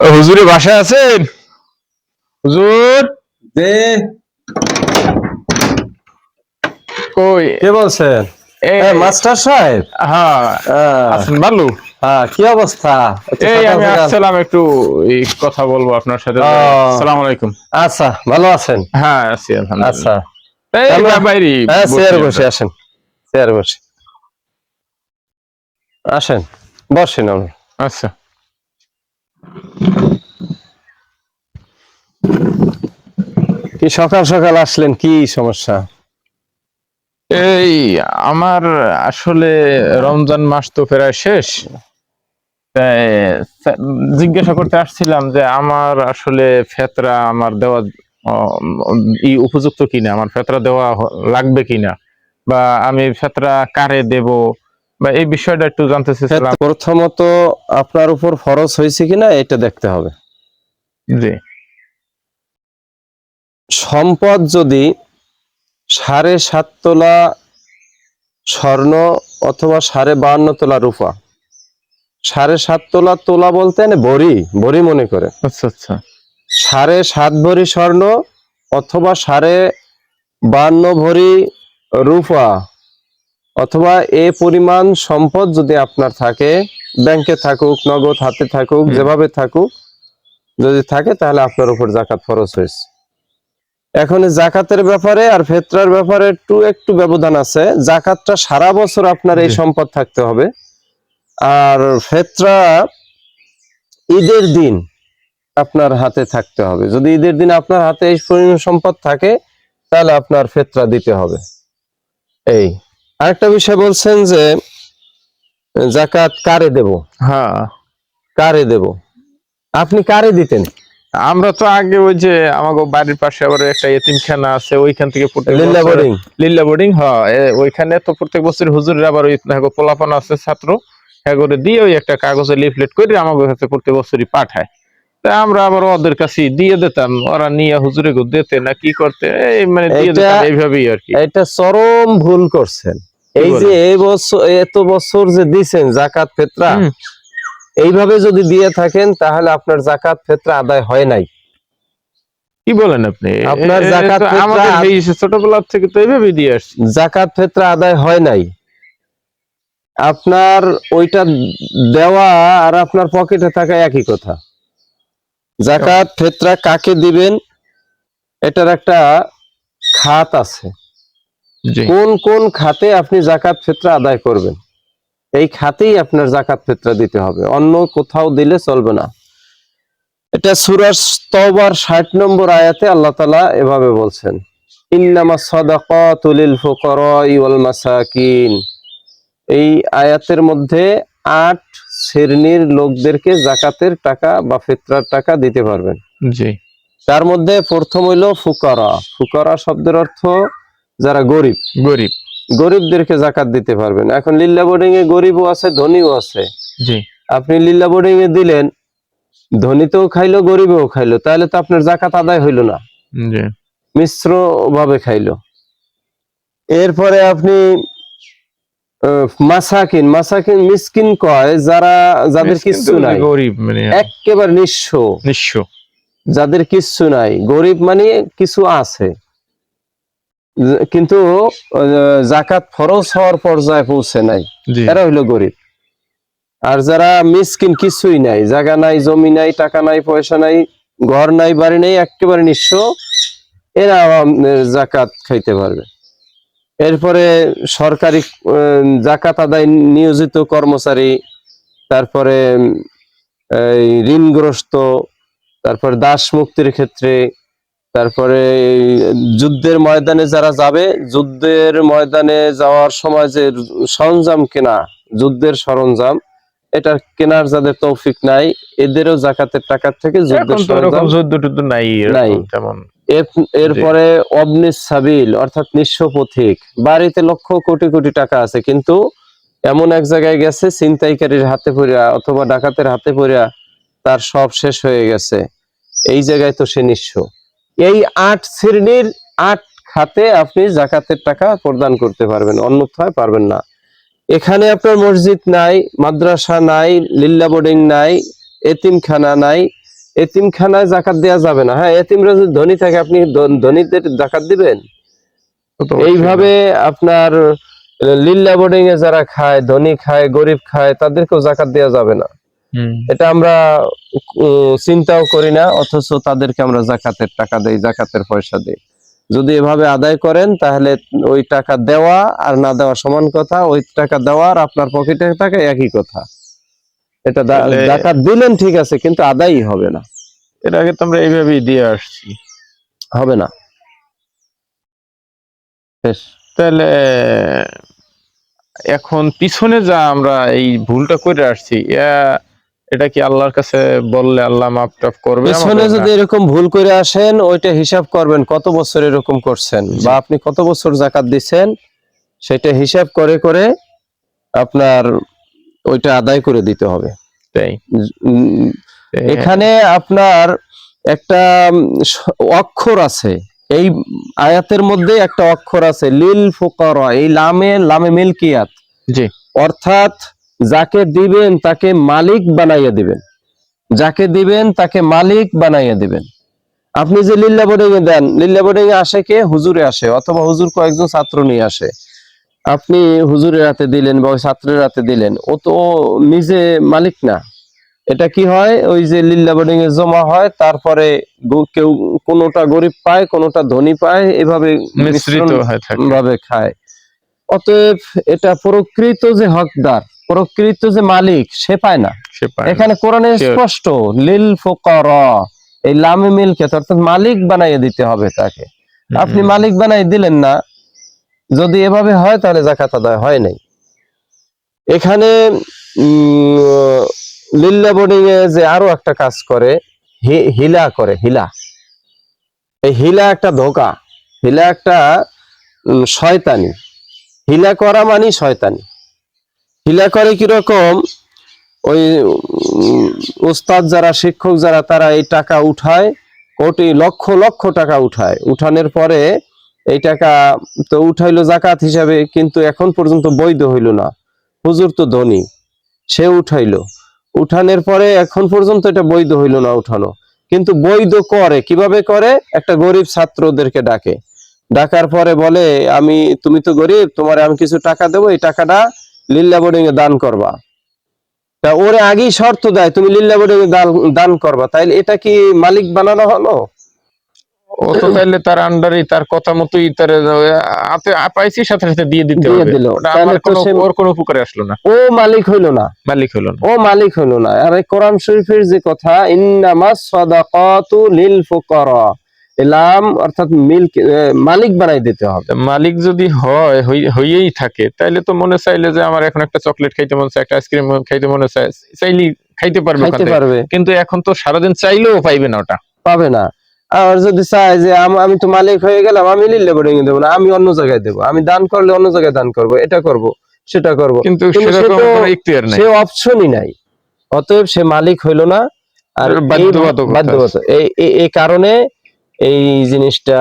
হুজুরে বাসায় আছেন? হুজুর? যে কই? কে বলছেন? মাস্টার সাহেব। হ্যাঁ আছেন ভালো হ্যাঁ, কি অবস্থা? এই আমি? আসছিলাম একটু কথা বলব আপনার সাথে। ও। সালাম আলাইকুম। আচ্ছা ভালো আছেন? হ্যাঁ আছি আলহামদুলিল্লাহ। আচ্ছা। এই বাইরে হ্যাঁ চেয়ারে। বসে আসেন। চেয়ারে বসে। আসেন বসেন আমরা আচ্ছা। কি সকাল সকাল আসলেন কি সমস্যা? এই আমার আসলে রমজান মাস তো প্রায় শেষ। জিজ্ঞাসা করতে আসছিলাম যে আমার আসলে ফেতরা আমার দেওয়া ই উপযুক্ত কিনা? আমার ফেতরা দেওয়া লাগবে কিনা? বা আমি ফেতরা কারে দেব? বা এই বিষয়টা একটু জানতে চাইছিলাম প্রথমত আপনার উপর ফরজ হয়েছে কিনা এটা দেখতে হবে। জি। সম্পদ যদি সাড়ে সাত তোলা স্বর্ণ অথবা সাড়ে বাহান্ন তোলা রূপা সাড়ে সাত তোলা তোলা বলতে বড়ি বড়ি মনে করে। আচ্ছা আচ্ছা। সাড়ে সাত ভরি স্বর্ণ অথবা সাড়ে বান্ন ভরি রূপা অথবা এ পরিমাণ সম্পদ যদি আপনার থাকে ব্যাংকে থাকুক নগদ হাতে থাকুক। যেভাবে থাকুক যদি থাকে তাহলে আপনার উপর জাকাত ফরজ হয়েছে। এখন জাকাতের ব্যাপারে আর ফেতরার ব্যাপারে একটু একটু ব্যবধান আছে। জাকাতটা সারা বছর আপনার এই সম্পদ থাকতে হবে। আর ফেতরা ঈদের দিন আপনার হাতে থাকতে হবে। যদি ঈদের দিন আপনার হাতে এই পরিমাণ সম্পদ থাকে তাহলে আপনার ফেতরা দিতে হবে। এই। আরেকটা বিষয় বলছেন যে জাকাত কারে দেব? হ্যাঁ। কারে দেব? আপনি কারে দিতেন? আমরা তো আগে ওই যে আমাকে বাড়ির পাশে আবার একটা এতিমখানা আছে ওইখান থেকে লিল্লা বোর্ডিং লিল্লা বোর্ডিং হ্যাঁ ওইখানে তো প্রত্যেক বছর হুজুরের আবার ওই পোলাপান আছে ছাত্র করে দিয়ে ওই একটা কাগজে লিফলেট করে আমাকে কাছে প্রত্যেক বছরই পাঠায় তা আমরা আবার ওদের কাছে দিয়ে দিতাম ওরা নিয়ে হুজুরে দিতে না কি করতে এই মানে দিয়ে দিতাম এইভাবেই আর কি এটা চরম ভুল করছেন এই যে? এই বছর এত বছর যে দিছেন জাকাত ফেতরা। এইভাবে যদি দিয়ে থাকেন তাহলে আপনার জাকাত ফেতরা আদায় হয় নাই। কি বলেন আপনি? আপনার জাকাত তো ফিতরা আমাদের এই ছোটবেলা থেকে তো এইভাবেই দিয়ে আসছি। জাকাত ফেতরা আদায় হয় নাই। আপনার ওইটা দেওয়া আর আপনার পকেটে থাকা একই কথা। জাকাত ফেতরা কাকে দিবেন এটার একটা খাত আছে। কোন কোন খাতে আপনি জাকাত ফেতরা আদায় করবেন? এই খাতেই আপনার জাকাত ফেতরা দিতে হবে। অন্য কোথাও দিলে চলবে না। এটা সুরাজ তওবার ষাট নম্বর আয়াতে আল্লাহ তালা এভাবে বলছেন ইন্নামা সাদাকাতু লিল ফুকারাই ওয়াল মাসাকিন। এই আয়াতের মধ্যে আট শ্রেণির লোকদেরকে জাকাতের টাকা বা ফিতরার টাকা দিতে পারবেন। জি। তার মধ্যে প্রথম হইল ফুকারা। ফুকারা শব্দের অর্থ যারা গরিব। গরিব। গরিবদেরকে জাকাত দিতে পারবেন। এখন লিল্লা বোর্ডিং এ গরিবও আছে ধনীও আছে। জি। আপনি লিল্লা বোর্ডিং এ দিলেন ধনীতেও খাইলো গরিবেও খাইলো তাহলে তো আপনার জাকাত আদায় হইল না। জি। মিশ্র ভাবে খাইলো। এরপরে আপনি মাসাকিন মাসাকিন মিসকিন কয় যারা যাদের কিচ্ছু নাই। গরিব মানে একেবারে নিঃস্ব। নিঃস্ব। যাদের কিচ্ছু নাই। গরিব মানে কিছু আছে। কিন্তু জাকাত ফরজ হওয়ার পর্যায়ে পৌঁছে নাই। এরা হইল গরিব। আর যারা মিসকিন কিছুই নাই জায়গা নাই জমি নাই টাকা নাই পয়সা নাই ঘর নাই বাড়ি নাই একেবারে নিঃস্ব এরা জাকাত খাইতে পারবে। এরপরে সরকারি জাকাত আদায় নিয়োজিত কর্মচারী তারপরে এই ঋণগ্রস্ত তারপর দাস মুক্তির ক্ষেত্রে তারপরে যুদ্ধের ময়দানে যারা যাবে যুদ্ধের ময়দানে যাওয়ার সময় যে সরঞ্জাম কেনা যুদ্ধের সরঞ্জাম এটা কেনার যাদের তৌফিক নাই এদেরও জাকাতের টাকা থেকে যুদ্ধের এখন তো এরকম সরঞ্জাম যুদ্ধ নাই নাই। তেমন। এরপরে অবনিস সাবিল অর্থাৎ নিঃস্ব পথিক বাড়িতে লক্ষ কোটি কোটি টাকা আছে কিন্তু এমন এক জায়গায় গেছে ছিনতাইকারীর হাতে পড়িয়া অথবা ডাকাতের হাতে পড়িয়া তার সব শেষ হয়ে গেছে। এই জায়গায় তো সে নিঃস্ব। এই আট শ্রেণির আট খাতে আপনি জাকাতের টাকা প্রদান করতে পারবেন অন্যথায় পারবেন না। এখানে আপনার মসজিদ নাই মাদ্রাসা নাই লিল্লা বোর্ডিং নাই এতিমখানা নাই। এতিমখানায় জাকাত দেওয়া যাবে না। হ্যাঁ এতিমরা যদি ধনী থাকে আপনি ধন- ধনীদের জাকাত দিবেন? এইভাবে আপনার লিল্লা বোর্ডিং এ যারা খায় ধনী খায় গরিব খায় তাদেরকেও জাকাত দেওয়া যাবে না। এটা আমরা চিন্তাও করি না অথচ তাদেরকে আমরা জাকাতের টাকা দেই জাকাতের পয়সা দেই। যদি এভাবে আদায় করেন তাহলে ওই টাকা দেওয়া আর না দেওয়া সমান কথা ওই টাকা দেওয়া আর আপনার পকেটে টাকা একই কথা। এটা জাকাত দিলেন ঠিক আছে কিন্তু আদায়ই হবে না। এর আগে তো আমরা এইভাবেই দিয়ে আসছি। হবে না। বেশ। তাহলে এখন পিছনে যা আমরা এই ভুলটা করে আসছি এটা কি আল্লাহর কাছে বললে আল্লাহ মাফ টাফ করবে? পেছনে যদি এরকম ভুল করে আসেন ওইটা হিসাব করবেন কত বছর এরকম করছেন বা আপনি কত বছর জাকাত দিচ্ছেন সেটা হিসাব করে করে আপনার ওইটা আদায় করে দিতে হবে। তাই? এখানে আপনার একটা অক্ষর আছে। এই আয়াতের মধ্যে একটা অক্ষর আছে লিল ফুকারা এই লামে লামে মিলকিয়াত। জি। অর্থাৎ যাকে দিবেন তাকে মালিক বানাইয়া দিবেন। যাকে দিবেন তাকে মালিক বানাইয়া দিবেন। আপনি যে লিল্লা বোর্ডিং এ দেন লিল্লা বোর্ডিং এ আসে কে? হুজুরে আসে অথবা হুজুর কয়েকজন ছাত্র নিয়ে আসে। আপনি হুজুরের হাতে দিলেন বা ওই ছাত্রের হাতে দিলেন ও তো নিজে মালিক না। এটা কি হয়? ওই যে লিল্লা বোর্ডিং এ জমা হয় তারপরে কেউ কোনোটা গরিব পায় কোনোটা ধনী পায় এভাবে মিশ্রিত হয়ে ভাবে খায়। অতএব এটা প্রকৃত যে হকদার প্রকৃত যে মালিক সে পায় না। সে পায় এখানে কোরআনে স্পষ্ট লিল ফুকারা এই লামে মিলকে অর্থাৎ মালিক বানাইয়ে দিতে হবে তাকে। আপনি মালিক বানাই দিলেন না যদি এভাবে হয় তাহলে জাকাত আদায় হয় নাই। এখানে উম, লিল্লা বোর্ডিং এ যে আরও একটা কাজ করে হিলা করে হিলা। এই হিলা একটা ধোকা হিলা একটা শয়তানি। হিলা করা মানে শয়তানি। হিলা করে কীরকম? ওই ওস্তাদ যারা, শিক্ষক যারা, তারা এই টাকা উঠায়, কোটি লক্ষ লক্ষ টাকা উঠায়। উঠানের পরে এই টাকা তো উঠাইলো জাকাত হিসাবে, কিন্তু এখন পর্যন্ত বৈধ হইল না। হুজুর তো ধনী, সে উঠাইলো। উঠানের পরে এখন পর্যন্ত এটা বৈধ হইল না উঠানো। কিন্তু বৈধ করে, কীভাবে করে? একটা গরিব ছাত্রদেরকে ডাকে। ডাকার পরে বলে, আমি, তুমি তো গরিব, তোমার আমি কিছু টাকা দেবো, এই টাকাটা লিল্লা বোর্ডিং এ দান করবা। তা ওরে আগেই শর্ত দেয় তুমি লিল্লা বোর্ডিং এ দান দান করবা। তাইলে এটা কি মালিক বানানো হলো? ও তো তাইলে তার আন্ডারে তার কথা মতোই তার হাতে পাইছি সাথে সাথে দিয়ে দিতে দিয়ে হবে। দিল। ওর কোনো উপকারে আসলো না। ও মালিক হইল না। মালিক হলো না। ও মালিক হইল না। আর কোরআন শরীফের যে কথা ইন্নামাস সাদাকাতু লিল ফুকারা। এলাম অর্থাৎ মিল্ক মালিক বানাই দিতে হবে। মালিক যদি হয় হই- হইয়েই থাকে তাইলে তো মনে চাইলে যে আমার এখন একটা চকলেট খাইতে মনে চায় একটা আইসক্রিম খাইতে মনে চায় চাইলেই খাইতে পারবে খাইতে পারবে। কিন্তু এখন তো সারাদিন চাইলেও পাইবে না ওটা। পাবে না। আর যদি চায় যে আমি তো মালিক হয়ে গেলাম আমি লিল্লে বোর্ডিং দেবো না আমি অন্য জায়গায় দেবো। আমি দান করলে অন্য জায়গায় দান করব এটা করব সেটা করব। কিন্তু সে সেরকম কোনো ইখতিয়ার নাই। সে অপশনই নাই। অতএব সে মালিক হইল না। আর বাধ্যবাধক এই কারণে এই জিনিসটা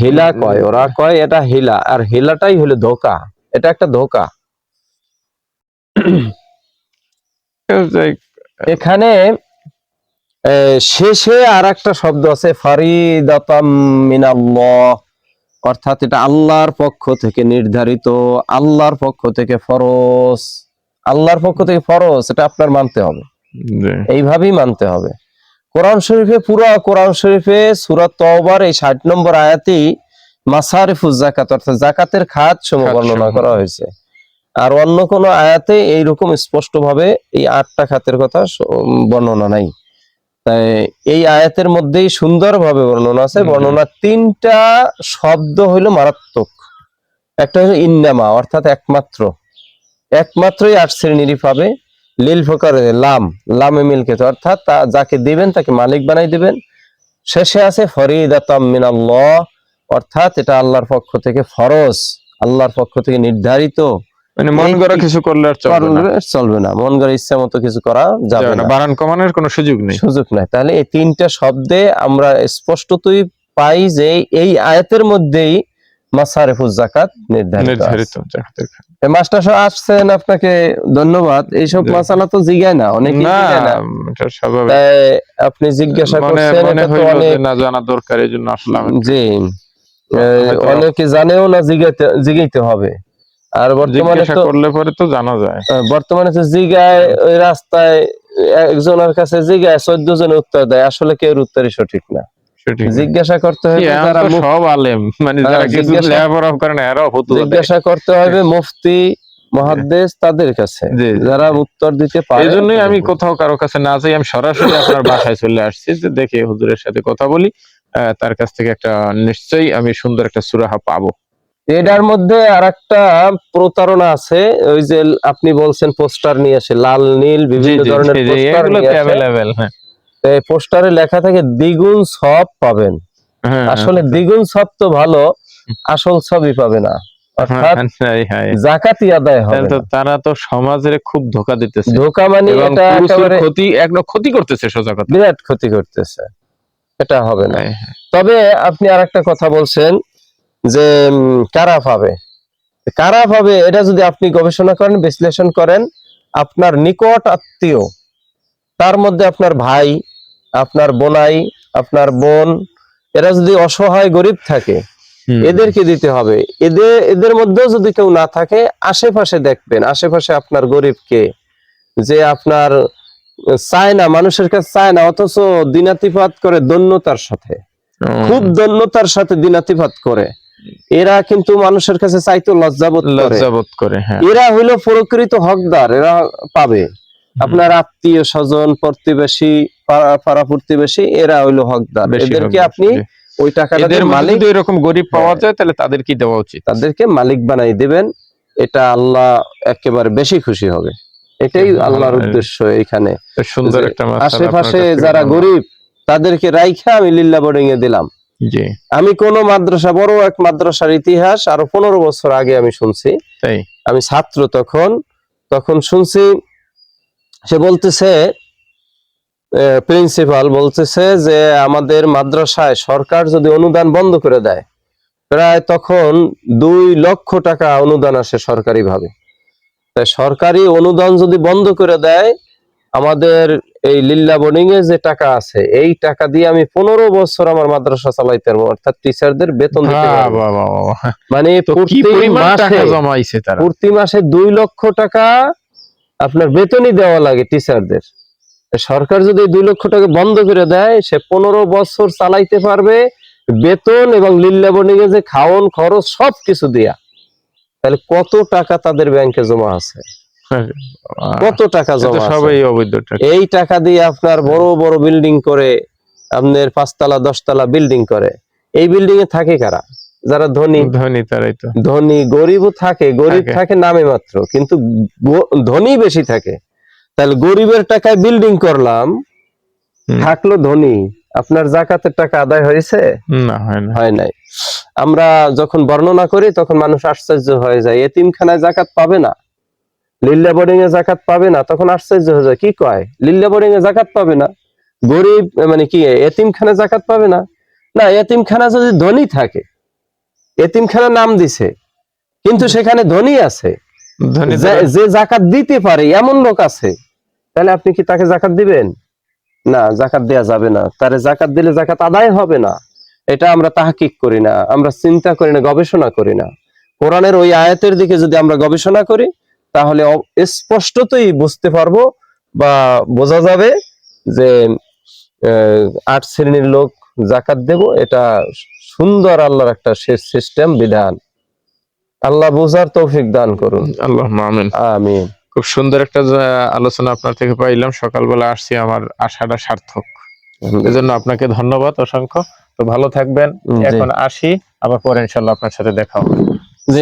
হিলা কয় ওরা কয় এটা হিলা আর হিলাটাই হলো ধোকা এটা একটা ধোকা। এখানে শেষে আর একটা শব্দ আছে ফারিদাতাম মিনাল্লাহ অর্থাৎ এটা আল্লাহর পক্ষ থেকে নির্ধারিত আল্লাহর পক্ষ থেকে ফরজ। আল্লাহর পক্ষ থেকে ফরজ এটা আপনার মানতে হবে। এইভাবেই মানতে হবে। কোরআন শরীফে পুরো কোরআন শরীফে সুরাত তওবার এই ষাট নম্বর আয়াতেই মাসারিফুজ জাকাত অর্থাৎ জাকাতের খাত সমূহ বর্ণনা করা হয়েছে। আর অন্য কোন আয়াতে এইরকম স্পষ্ট ভাবে এই আটটা খাতের কথা বর্ণনা নাই। তাই এই আয়াতের মধ্যেই সুন্দরভাবে বর্ণনা আছে। বর্ণনা তিনটা শব্দ হইল মারাত্মক। একটা হলো ইন্নামা অর্থাৎ একমাত্র। একমাত্রই আট শ্রেণীরই পাবে। লিল ফোকার লাম লামে মিলকে অর্থাৎ তা যাকে দিবেন তাকে মালিক বানাই দিবেন। শেষে আছে ফরিদাতাম মিনাল্লাহ অর্থাৎ এটা আল্লাহর পক্ষ থেকে ফরজ আল্লাহর পক্ষ থেকে নির্ধারিত। মানে মন গড়া কিছু করলে আর চলবে না। মন গড়ে ইচ্ছা মতো কিছু করা যাবে না। না। বাড়ান কমানোর কোনো সুযোগ নেই। সুযোগ নাই। তাহলে এই তিনটা শব্দে আমরা স্পষ্টতই পাই যে এই আয়াতের মধ্যেই মাসারিফুজ জাকাত নির্ধারিত। এই আসছেন আপনাকে? ধন্যবাদ। এইসব। মাসালা তো জিগায় না অনেকে না জিগায় না। স্বাভাবিক। আপনি জিজ্ঞাসা করছেন না জানা দরকার এই জন্য আসলাম। জি। অনেকে জানেও না জিগাইতে জিগাইতে হবে। আর বর্তমানে তো করলে পরে তো জানা যায়। বর্তমানে তো জিগায় ওই রাস্তায় একজনের কাছে জিগায় চোদ্দ জন উত্তর দেয়। আসলে কেউ উত্তরই সঠিক না। জিজ্ঞাসা করতে হবে যারা সব আলেম। মানে যারা কিছু লেখাপড়া করে না এরাও হতো জিজ্ঞাসা করতে হবে মুফতি মহাদ্দেশ তাদের কাছে। যারা উত্তর দিতে পারে এই জন্যই আমি কোথাও কারও কাছে না যাই আমি সরাসরি আপনার বাসায় চলে আসছি যে দেখে হুজুরের সাথে কথা বলি তার কাছ থেকে একটা নিশ্চয়ই আমি সুন্দর একটা সুরাহা পাবো। এটার মধ্যে আর একটা প্রতারণা আছে ওই যে আপনি বলছেন পোস্টার নিয়ে আসে লাল নীল বিভিন্ন ধরনের পোস্টার নিয়ে আসে। হ্যাঁ এই পোস্টারে লেখা থাকে দ্বিগুণ সব পাবেন। হ্যাঁ, আসলে দ্বিগুণ সব তো ভালো আসল সবই পাবে না। হ্যাঁ, অর্থাৎ হ্যাঁ, হ্যাঁ। জাকাতি আদায় হবে তাহলে তো না। তারা তো সমাজের খুব ধোকা দিতেছে। ধোকা মানে এটা একেবারে ক্ষতি একদম ক্ষতি করতেছে সোজা কথা। বিরাট ক্ষতি করতেছে। এটা হবে না। হ্যাঁ, তবে আপনি আর একটা কথা বলছেন যে কারা পাবে? কারা পাবে এটা যদি আপনি গবেষণা করেন বিশ্লেষণ করেন আপনার নিকট আত্মীয় তার মধ্যে আপনার ভাই আপনার বোনাই আপনার বোন এরা যদি অসহায় গরিব থাকে এদেরকে দিতে হবে। এদের এদের মধ্যেও যদি কেউ না থাকে আশেপাশে দেখবেন আশেপাশে আপনার গরিবকে যে আপনার চায় না মানুষের কাছে চায় না অথচ দিনাতিপাত করে দন্যতার সাথে খুব দন্যতার সাথে দিনাতিপাত করে। এরা কিন্তু মানুষের কাছে চাইতো লজ্জাবোধ লজ্জাবোধ করে হ্যাঁ। এরা হইল প্রকৃত হকদার এরা পাবে। আপনার আত্মীয় স্বজন প্রতিবেশী পাড়া- প্রতিবেশী এরা হইল হকদার। এদেরকে আপনি ওই টাকাটা মালিক এরকম গরিব পাওয়া হ্যাঁ। যায় তাহলে তাদের কি দেওয়া উচিত। তাদেরকে মালিক বানাই দিবেন এটা আল্লাহ একেবারে বেশি খুশি হবে। এটাই আল্লাহর। উদ্দেশ্য এখানে। সুন্দর একটা আশেপাশে যারা গরিব তাদেরকে রাইখা আমি লিল্লা বোর্ডিং এ দিলাম। আমি কোন মাদ্রাসা বড় এক মাদ্রাসার ইতিহাস আরও পনেরো বছর আগে আমি শুনছি। আমি ছাত্র তখন তখন শুনছি সে বলতেছে প্রিন্সিপাল বলতেছে যে আমাদের মাদ্রাসায় সরকার যদি অনুদান বন্ধ করে দেয় প্রায় তখন দুই লক্ষ টাকা অনুদান আসে সরকারি ভাবে তাই সরকারি অনুদান যদি বন্ধ করে দেয় আমাদের এই লিল্লা বোর্ডিং এ যে টাকা আছে এই টাকা দিয়ে আমি পনেরো বছর আমার মাদ্রাসা চালাইতে পারব অর্থাৎ টিচারদের বেতন। মানে প্রতি মাসে জমাইছে প্রতি মাসে দুই লক্ষ টাকা আপনার বেতনই দেওয়া লাগে টিচারদের সরকার যদি দুই লক্ষ টাকা বন্ধ করে দেয় সে পনেরো বছর চালাইতে পারবে বেতন এবং লিল্লা বোর্ডিং যে খাওন খরচ সব কিছু দিয়া। তাহলে কত টাকা তাদের ব্যাংকে জমা আছে? কত টাকা জমা সবাই অবৈধ এই টাকা দিয়ে আপনার বড় বড় বিল্ডিং করে আপনার পাঁচতলা দশতলা বিল্ডিং করে। এই বিল্ডিং এ থাকে কারা? যারা ধনী। ধনী তারাই তো। ধনী গরিবও থাকে। গরিব। থাকে। নামে মাত্র কিন্তু ধনী বেশি থাকে। তাহলে গরিবের টাকায় বিল্ডিং করলাম থাকল ধনী। আপনার জাকাতের টাকা আদায় হয়েছে? না হয় নাই। আমরা যখন বর্ণনা করি তখন মানুষ আশ্চর্য হয়ে যায়। এতিমখানায় জাকাত পাবে না। লিল্লা বোর্ডিং এ জাকাত পাবে না তখন আশ্চর্য হয়ে যায়। কি কয়? লিল্লা বোর্ডিং এ জাকাত পাবে না। গরিব মানে কি এতিমখানা জাকাত পাবে না? না এতিমখানা যদি ধনী থাকে এতিমখানা নাম দিছে কিন্তু সেখানে ধনী আছে। যে জাকাত দিতে পারে এমন লোক আছে। তাহলে আপনি কি তাকে জাকাত দিবেন? না জাকাত দেয়া যাবে না। তারে জাকাত দিলে জাকাত আদায় হবে না। এটা আমরা তাহকিক করি না। আমরা চিন্তা করি না গবেষণা করি না। কোরআনের ওই আয়াতের দিকে যদি আমরা গবেষণা করি তাহলে স্পষ্টতই বুঝতে পারব বা বোঝা যাবে যে আট শ্রেণির লোক জাকাত দেব। এটা সুন্দর আল্লাহর একটা সিস্টেম বিধান। আল্লাহ বোঝার তৌফিক দান করুন। আল্লাহ আমিন। আমিন। খুব সুন্দর একটা আলোচনা আপনার থেকে পাইলাম। সকালবেলা আসছি আমার আশাটা সার্থক। এজন্য আপনাকে ধন্যবাদ অসংখ্য। তো ভালো থাকবেন। এখন আসি আবার পরে ইনশাল্লাহ আপনার সাথে দেখা হবে। জি।